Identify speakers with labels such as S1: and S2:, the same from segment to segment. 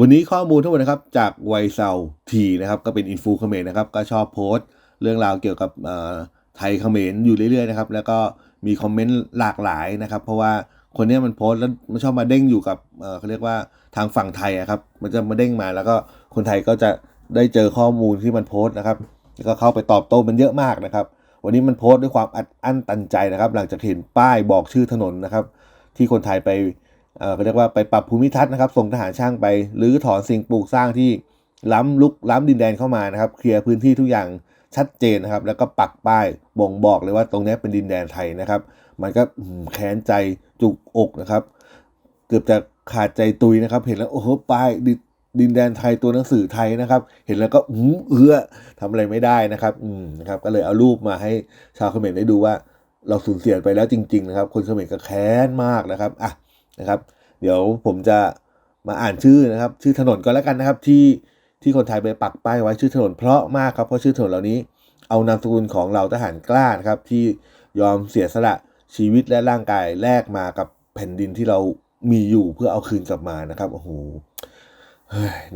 S1: วันนี้ข้อมูลทั้งหมดนะครับจากไวเซาทีนะครับก็เป็นอินฟูเขมรนะครับก็ชอบโพสต์ เรื่องราวเกี่ยวกับไทยเขมรอยู่เรื่อยๆนะครับแล้วก็มีคอมเมนต์หลากหลายนะครับ เพราะว่าคนนี้มันโพสต์แล้วมันชอบมาเด้งอยู่กับเขาเรียกว่าทางฝั่งไทยอะครับมันจะมาเด้งมาแล้วก็คนไทยก็จะได้เจอข้อมูลที่มันโพสต์นะครับแล้วก็เข้าไปตอบโต้มันเยอะมากนะครับ วันนี้มันโพสต์ด้วยความอัดอั้นตันใจนะครับ หลังจากเห็นป้ายบอกชื่อถนนนะครับ ที่คนไทยไป เอ่อเขาเรียกว่าไปปรับภูมิทัศน์นะครับ ส่งทหารช่างไปหรือถอนสิ่งปลูกสร้างที่ล้ำลุกล้ำดินแดนเข้ามานะครับ เคลียร์พื้นที่ทุกอย่างชัดเจนนะครับ แล้วก็ปักป้ายบ่งบอกเลยว่าตรงนี้เป็นดินแดนไทยนะครับ มันก็แค้นใจจุกอกนะครับ เกือบจะขาดใจตุยนะครับ เห็นแล้วโอ้โหป้ายดิดินแดนไทยตัวหนังสือไทยนะครับ เห็นแล้วก็อือเอื้อทำอะไรไม่ได้นะครับอืมนะครับ ก็เลยเอารูปมาให้ชาวเขมรได้ดูว่า เราสูญเสียไปแล้วจริง ๆ นะครับ คนเขมรก็แค้นมากนะครับอะ นะครับ เดี๋ยวผมจะมาอ่านชื่อนะครับ ชื่อถนนก็แล้วกันนะครับ ที่ที่คนไทยไปปักป้ายไว้ชื่อถนนเพราะมากครับเพราะชื่อถนนเหล่านี้ เอานามสกุลของเราทหารกล้านะครับ ที่ยอมเสียสละชีวิตและร่างกายแลกมากับแผ่นดินที่เรามีอยู่เพื่อเอาคืนกลับมานะครับโอ้โห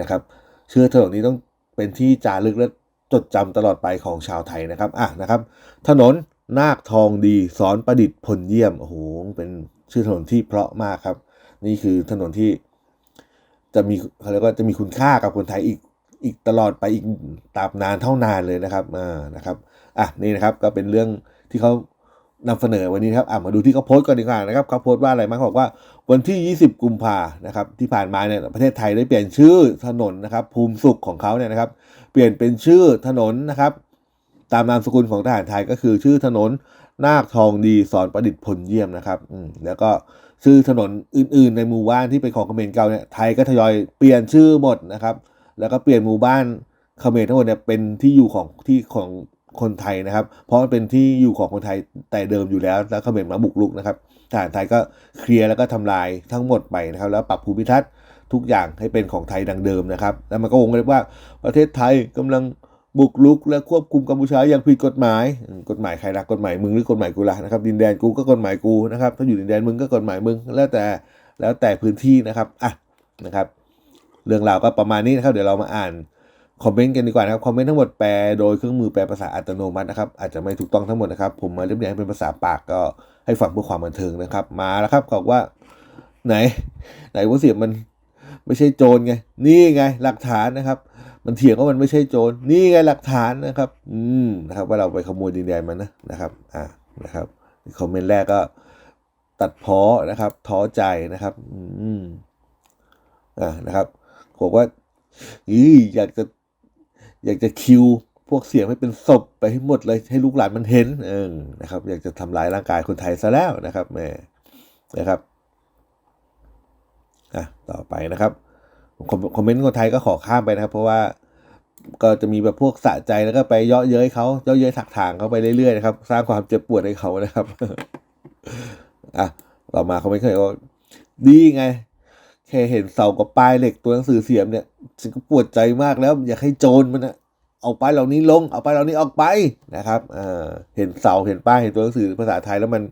S1: นะครับชื่อถนนนี้ต้องเป็นที่จารึกและจดจำตลอดไปของชาวไทยนะครับอะนะครับ ถนนนาคทองดีสอนประดิษฐ์พลเยี่ยมโอ้โหเป็น ชื่อถนนที่เพราะมากครับ นี่คือถนนที่จะมีเขาเรียกว่าจะมีคุณค่ากับคนไทยอีกอีกตลอดไปอีกตราบนานเท่านานเลยนะครับอ่านะครับอะนี่นะครับก็เป็นเรื่องที่เขานำเสนอวันนี้ครับอะมาดูที่เขาโพสต์ก่อนดีกว่านะครับเขาโพสต์ว่าอะไรบ้างเขาบอกว่าวันที่ 20 กุมภานะครับที่ผ่านมาเนี่ยประเทศไทยได้เปลี่ยนชื่อถนนนะครับ ภูมิสุขของเขาเนี่ยนะครับ เปลี่ยนเป็นชื่อถนนนะครับ ตามนามสกุลของทหารไทยก็คือชื่อถนน นาคทองดีสอนประดิษฐ์พลเยี่ยมนะครับแล้วก็ชื่อถนนอื่นๆ ในหมู่บ้านที่เป็นของเขมรเก่าเนี่ยไทยก็ทยอยเปลี่ยนชื่อหมดนะครับ แล้วก็เปลี่ยนหมู่บ้านเขมรทั้งหมดเนี่ยเป็นที่อยู่ของที่ของคนไทยนะครับ เพราะมันเป็นที่อยู่ของคนไทยแต่เดิมอยู่แล้ว แล้วเขมรมาบุกรุกนะครับทหารไทยก็เคลียร์แล้วก็ทำลายทั้งหมดไปนะครับ แล้วปรับภูมิทัศน์ทุกอย่างให้เป็นของไทยดังเดิมนะครับ แล้วมันก็วงเล็บว่าประเทศไทยกำลัง บุกรุกและควบคุมกัมพูชาอย่างผิดกฎหมาย กฎหมายใครละกฎหมายมึงหรือกฎหมายกูละนะครับดินแดนกูก็กฎหมายกูนะครับถ้าอยู่ดินแดนมึงก็กฎหมายมึงแล้วแต่แล้วแต่พื้นที่นะครับอะนะครับ เรื่องราวก็ประมาณนี้นะครับ เดี๋ยวเรามาอ่านคอมเมนต์กันดีกว่านะครับคอมเมนต์ทั้งหมดแปลโดยเครื่องมือแปลภาษาอัตโนมัตินะครับอาจจะไม่ถูกต้องทั้งหมดนะครับ ผมมาเรียบเรียงเป็นภาษาปากก็ให้ฟังเพื่อความบันเทิงนะครับ มาแล้วครับบอกว่า ไหน ไหนว่าเสียมันไม่ใช่โจรไง นี่ไงหลักฐานนะครับ มันเถียงว่ามันไม่ใช่โจรนี่ไงหลักฐานนะครับ อืมนะครับ ว่าเราไปขโมยดินแดนมันนะนะครับ อ่านะครับคอมเมนต์แรกก็ตัดพ้อนะครับ ท้อใจนะครับ อืมอ่านะครับบอกว่าอีอยากจะ อยากจะคิวพวกเสียงให้เป็นศพไปให้หมดเลยให้ลูกหลานมันเห็น เออนะครับ อยากจะทำลายร่างกายคนไทยซะแล้วนะครับแหม่นะครับอะต่อไปนะครับ คอมเมนต์คนไทยก็ขอข้ามไปนะครับ เพราะว่าก็จะมีแบบพวกสะใจแล้วก็ไปเยาะเย้ยเขาเยาะเย้ยถักถางเขาไปเรื่อยๆนะครับ สร้างความเจ็บปวดให้เขานะครับอะต่อมาเขาไม่เคยว่าดีไงแค่เห็นเสากับป้ายเหล็กตัวหนังสือเสียมเนี่ยฉันก็ปวดใจมากแล้ว อยากให้โจรมันนะเอาป้ายเหล่านี้ลง เอาป้ายเหล่านี้ออกไปนะครับเออเห็นเสาเห็นป้ายเห็นตัวหนังสือภาษาไทยแล้วมัน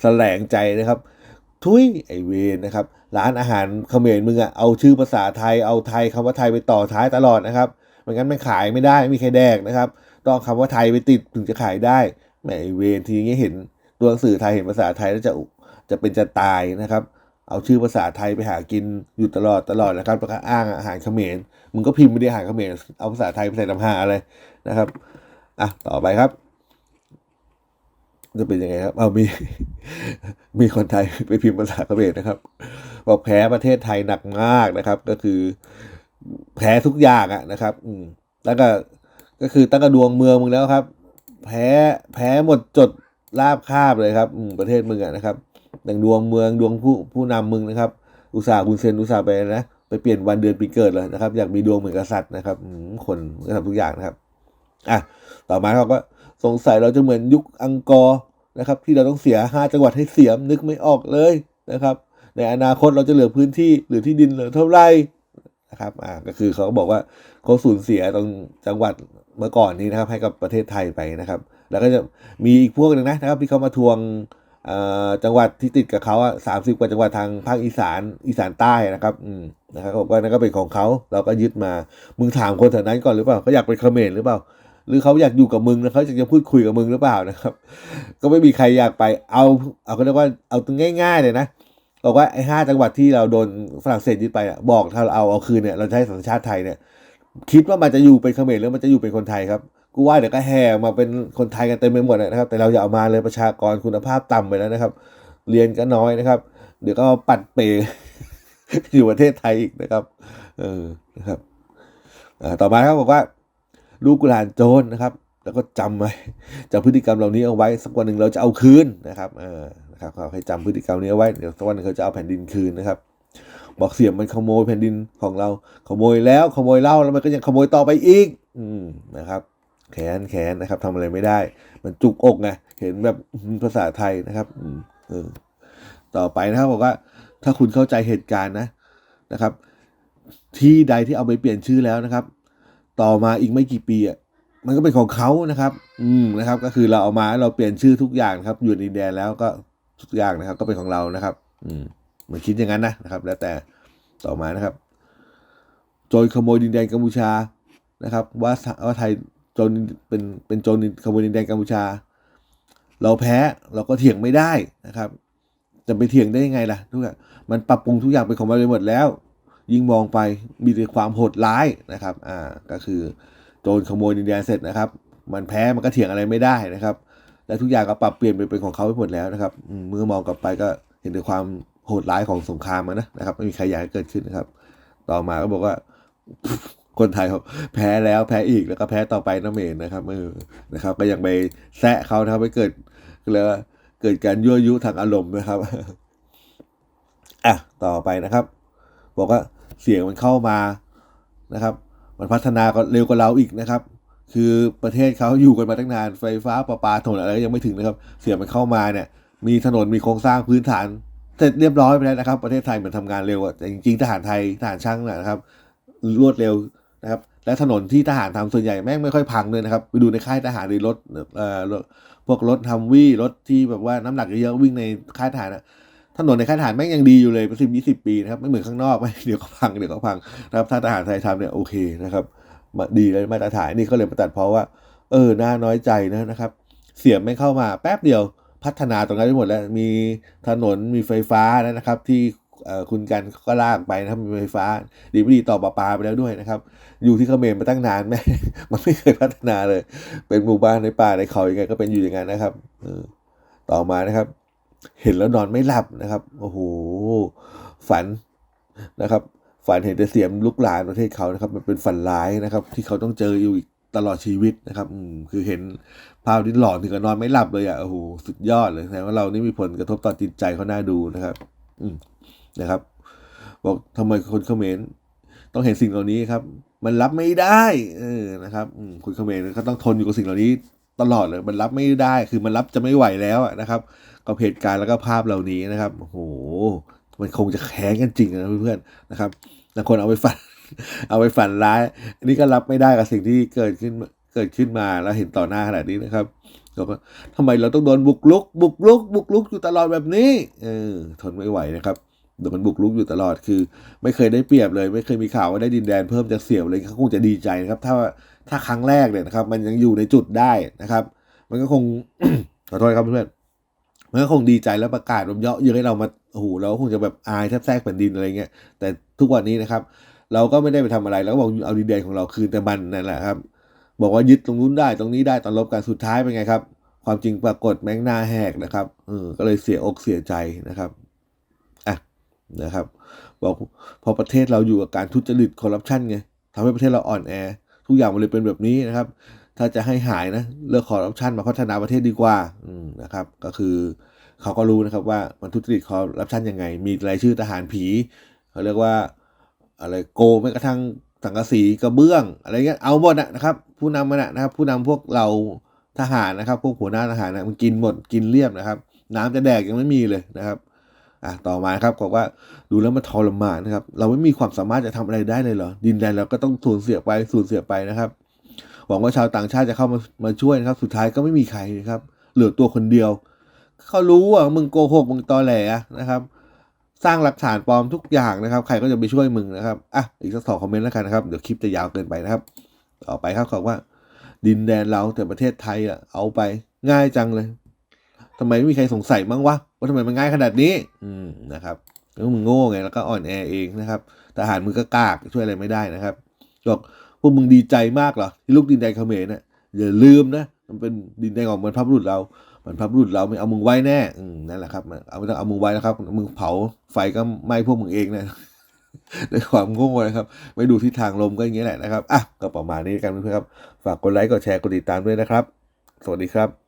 S1: แสลงใจนะครับ ทุยไอเวนนะครับ ร้านอาหารเขมรมึงอะเอาชื่อภาษาไทยเอาไทยคำว่าไทยไปต่อท้ายตลอดนะครับไม่งั้นมันขายไม่ได้ไม่มีใครแดกนะครับ ต้องคำว่าไทยไปติดถึงจะขายได้แหมไอเวนทีนี้เห็นตัวหนังสือไทยเห็นภาษาไทยแล้วจะจะเป็นจะตายนะครับ เอาชื่อภาษาไทยไปหากินอยู่ตลอดตลอดนะครับแล้วก็อ้างอาหารเขมรมึงก็พิมพ์ไม่ได้อาหารเขมรเอาภาษาไทยไปใส่ลำหาอะไรนะครับอะต่อไปครับ จะเป็นยังไงครับ เอามีมีคนไทยไปพิมพ์ภาษาเขมรนะครับบอกแพ้ประเทศไทยหนักมากนะครับ ก็คือแพ้ทุกอย่างอะนะครับ อืมแล้วก็ก็คือตั้งกระดวงเมืองมึงแล้วครับ แพ้แพ้หมดจดราบคาบเลยครับ อืมประเทศมึงอะนะครับอย่างดวงเมืองดวงผู้ผู้นำมึงนะครับ อุตสาห์คุณเซนอุตสาห์ไปนะไปเปลี่ยนวันเดือนปีเกิดเลยนะครับ อยากมีดวงเหมือนกษัตริย์นะครับคนก็ทำทุกอย่างนะครับอะต่อมาเขาก็ สงสัยเราจะเหมือนยุคอังกอร์นะครับ ที่เราต้องเสียห้าจังหวัดให้เสียมนึกไม่ออกเลยนะครับ ในอนาคตเราจะเหลือพื้นที่หรือที่ดินเหลือเท่าไหร่นะครับอ่าก็คือเขาบอกว่าเขาสูญเสียตรงจังหวัดเมื่อก่อนนี้นะครับ ให้กับประเทศไทยไปนะครับ แล้วก็จะมีอีกพวกหนึ่งนะนะครับ ที่เขามาทวงอ่อจังหวัดที่ติดกับเขาอะสามสิบกว่าจังหวัดทางภาคอีสานอีสานใต้นะครับอืมนะครับบอกว่านั่นก็เป็นของเขาเราก็ยึดมา มึงถามคนแถวนั้นก่อนหรือเปล่าเขาอยากเป็นเขมรหรือเปล่า หรือเขาอยากอยู่กับมึงแล้วเขาอยากจะพูดคุยกับมึงหรือเปล่านะครับ ก็ไม่มีใครอยากไปเอาเอาก็เรียกว่าเอาตรงง่าย ๆ เลยนะบอกว่าไอ้ห้าจังหวัดที่เราโดนฝรั่งเศสยึดไปอะบอกถ้าเราเอาเอาคืนเนี่ยเราให้สัญชาติไทยเนี่ย คิดว่ามันจะอยู่เป็นเขมรหรือมันจะอยู่เป็นคนไทยครับกูว่าเดี๋ยวก็แห่มาเป็นคนไทยกันเต็มไปหมดนะครับ แต่เราอย่าเอามาเลยประชากรคุณภาพต่ำไปแล้วนะครับ เรียนก็น้อยนะครับ เดี๋ยวก็ปัดเปอยู่ประเทศไทยอีกนะครับ เออนะครับต่อมาครับบอกว่า ลูกกุหลานโจรนะครับ แล้วก็จำไว้จำพฤติกรรมเหล่านี้เอาไว้สักวันหนึ่งเราจะเอาคืนนะครับเออนะครับขอให้จำพฤติกรรมนี้เอาไว้เดี๋ยวสักวันหนึงเขาจะเอาแผ่นดินคืนนะครับ บอกเสียมมันขโมยแผ่นดินของเรา ขโมยแล้วขโมยเล้าแล้วมันก็ยังขโมยต่อไปอีก อืมนะครับ แขนแขนนะครับทำอะไรไม่ได้ มันจุกอกไงเห็นแบบภาษาไทยนะครับอืมเออต่อไปนะครับบอกว่าถ้าคุณเข้าใจเหตุการณ์นะนะครับ ที่ใดที่เอาไปเปลี่ยนชื่อแล้วนะครับ ต่อมาอีกไม่กี่ปีอะมันก็เป็นของเขานะครับ อืมนะครับ ก็คือเราเอามาเราเปลี่ยนชื่อทุกอย่างครับ อยู่ในดินแดนแล้วก็ทุกอย่างนะครับ ก็เป็นของเรานะครับ อืมเหมือนคิดอย่างนั้นนะนะครับ แล้วแต่ต่อมานะครับโจรขโมยดินแดนกัมพูชานะครับ ว่าว่าไทยโจรเป็นเป็นโจรขโมยดินแดนกัมพูชา เราแพ้เราก็เถียงไม่ได้นะครับ จะไปเถียงได้ยังไงล่ะทุกอย่างมันปรับปรุงทุกอย่างเป็นของมันไปหมดแล้ว ยิ่งมองไปมีแต่ความโหดร้ายนะครับอ่าก็คือโจรขโมยดินแดนเสร็จนะครับ มันแพ้มันก็เถียงอะไรไม่ได้นะครับ และทุกอย่างก็ปรับเปลี่ยนไปเป็นของเขาไปหมดแล้วนะครับมเมื่อมองกลับไปก็เห็นถึงความโหดร้ายของสงครามนะนะครับไม่มีใครอยากให้เกิดขึ้นนะครับ ต่อมาก็บอกว่าคนไทยเขาแพ้แล้วแพ้อีกแล้วก็แพ้ต่อไปนั่นเองนะครับเออนะครับ ก็ยังไปแซะเขานะครับไปเกิดเลยกว่าเกิดการยั่วยุทางอารมณ์นะครับอะต่อไปนะครับ บอกว่า เสียงมันเข้ามานะครับ มันพัฒนาก็เร็วกว่าเราอีกนะครับ คือประเทศเขาอยู่กันมาตั้งนานไฟฟ้าประปาถนนอะไรยังไม่ถึงนะครับ เสียงมันเข้ามาเนี่ย มีถนนมีโครงสร้างพื้นฐานเสร็จเรียบร้อยไปแล้วนะครับ ประเทศไทยเหมือนทำงานเร็วอะแต่จริงๆทหารไทยทหารช่างนะครับ รวดเร็วนะครับและถนนที่ทหารทำส่วนใหญ่แม่งไม่ค่อยพังเลยนะครับไปดูในค่ายทหารหรือรถเอ่อพวกรถทัมวี่รถที่แบบว่าน้ำหนักเยอะวิ่งในค่ายทหารอะ ถนนในค่ายทหารแม่งยังดีอยู่เลยเป็นสิบยี่สิบปีนะครับไม่เหมือนข้างนอกไม่เดี๋ยวก็พังเดี๋ยวก็พังนะครับถ้าทหารไทยทำเนี่ยโอเคนะครับดีเลยมาตรฐานนี่เขาเลยมาตัดเพราะว่า เออน่าน้อยใจนะนะครับ เสียงไม่เข้ามาแป๊บเดียวพัฒนาตรงนั้นไปหมดแล้วมีถนนมีไฟฟ้านะครับ ที่คุณกันก็ลากไปนะครับมีไฟฟ้า ดีไม่ดีต่อประปาไปแล้วด้วยนะครับ อยู่ที่เขมรมาตั้งนานแม่มันไม่เคยพัฒนาเลย เป็นหมู่บ้านในป่าในเขายังไงก็เป็นอยู่อย่างนั้นนะครับต่อมานะครับ เห็นแล้วนอนไม่หลับนะครับ โอ้โห ฝันนะครับ ฝันเห็นแต่เสียมลุกลานประเทศเขานะครับ มันเป็นฝันร้ายนะครับ ที่เขาต้องเจออยู่อีกตลอดชีวิตนะครับ อืมคือเห็นภาพที่หลอนถึงกับนอนไม่หลับเลยอะ โอ้โห สุดยอดเลยแสดงว่าเรานี่มีผลกระทบต่อจิตใจเขาน่าดูนะครับ อืมนะครับ บอกทำไมคนเขมรต้องเห็นสิ่งเหล่านี้ครับ มันรับไม่ได้ เออ นะครับ อืมคนเขมรเขาต้องทนอยู่กับสิ่งเหล่านี้ ตลอดเลยมันรับไม่ได้คือมันรับจะไม่ไหวแล้วนะครับกับเหตุการณ์แล้วก็ภาพเหล่านี้นะครับโอ้โหมันคงจะแค้นกันจริงนะเพื่อนๆนะครับบางคนเอาไปฝัน เอาไปฝันร้าย อันนี้ก็รับไม่ได้กับสิ่งที่เกิดขึ้นเกิดขึ้นมาแล้วเห็นต่อหน้าขนาดนี้นะครับเราก็ทำไมเราต้องโดนบุกลุก บุกลุก บุกลุกอยู่ตลอดแบบนี้ เออทนไม่ไหวนะครับโดนมันบุกลุกอยู่ตลอดคือ ไม่เคยได้เปรียบเลย ไม่เคยมีข่าวว่าได้ดินแดนเพิ่มจากเสี่ยวเลยเขาคงจะดีใจนะครับ ถ้า ถ้าครั้งแรกเนี่ยนะครับ มันยังอยู่ในจุดได้นะครับ มันก็คงขอโทษครับเพื่อนมันก็คงดีใจแล้วประกาศแบบเยอะเยอะให้เรามาโอ้โหเราคงจะแบบอายแทบแทรกแผ่นดินอะไรเงี้ยแต่ทุกวันนี้นะครับ เราก็ไม่ได้ไปทำอะไรแล้วก็บอกเอาดินแดนของเราคืนแต่มันนั่นแหละครับ บอกว่ายึดตรงนู้นได้ตรงนี้ได้ตอนลบกันสุดท้ายเป็นไงครับ ความจริงปรากฏแม่งหน้าแหกนะครับเออก็เลยเสียอกเสียใจนะครับอะนะครับ บอกพอประเทศเราอยู่กับการทุจริตคอร์รัปชันไงทำให้ประเทศเราอ่อนแอ ทุกอย่างมันเลยเป็นแบบนี้นะครับ ถ้าจะให้หายนะเลิกคอร์รัปชันมาพัฒนาประเทศดีกว่าอืนะครับ ก็คือเขาก็รู้นะครับว่ามันทุจริตคอร์รัปชันยังไง มีรายชื่อทหารผีเขาเรียกว่าอะไรโกงแม้กระทั่งสังกะสีกระเบื้อง อะไรเงี้ยเอาหมดนะครับ ผู้นำมันะนะครับ ผู้นำพวกเราทหารนะครับ พวกหัวหน้าทหารนะมันกินหมดกินเรียบนะครับ น้ำจะแดกยังไม่มีเลยนะครับ อะต่อมาครับบอกว่าดูแล้วมันทรมานนะครับ เราไม่มีความสามารถจะทำอะไรได้เลยเหรอ ดินแดนเราก็ต้องสูญเสียไปสูญเสียไปนะครับ หวังว่าชาวต่างชาติจะเข้ามามาช่วยนะครับ สุดท้ายก็ไม่มีใครนะครับ เหลือตัวคนเดียว เขารู้ว่ามึงโกหกมึงตอแหลนะครับ สร้างหลักฐานปลอมทุกอย่างนะครับ ใครก็จะไปช่วยมึงนะครับ อะ อีกสักสองคอมเมนต์แล้วกันนะครับ เดี๋ยวคลิปจะยาวเกินไปนะครับ ต่อไปครับขาบอกว่า ดินแดนเราแต่ประเทศไทยอะเอาไปง่ายจังเลย ทำไมไม่มีใครสงสัยมั้งวะว่าทำไมมันง่ายขนาดนี้อืมนะครับแล้วมึงโง่ไงแล้วก็อ่อนแอเองนะครับทหารมึงก็กากช่วยอะไรไม่ได้นะครับบอกพวกมึงดีใจมากเหรอที่ลูกดินแดนเขมรน่ะอย่าลืมนะมันเป็นดินแดนของบรรพบุรุษเราบรรพบุรุษเราไม่เอามึงไว้แน่อืมนั่นแหละครับเอาไม่ต้องเอามึงไว้นะครับมึงเผาไฟก็ไหม้พวกมึงเองนะด้วยความโง่นะครับ ไม่ดูทิศทางลมก็อย่างนี้แหละนะครับอะก็ประมาณนี้กันเพื่อนๆครับ ฝากกดไลค์กดแชร์กดติดตามด้วยนะครับ สวัสดีครับ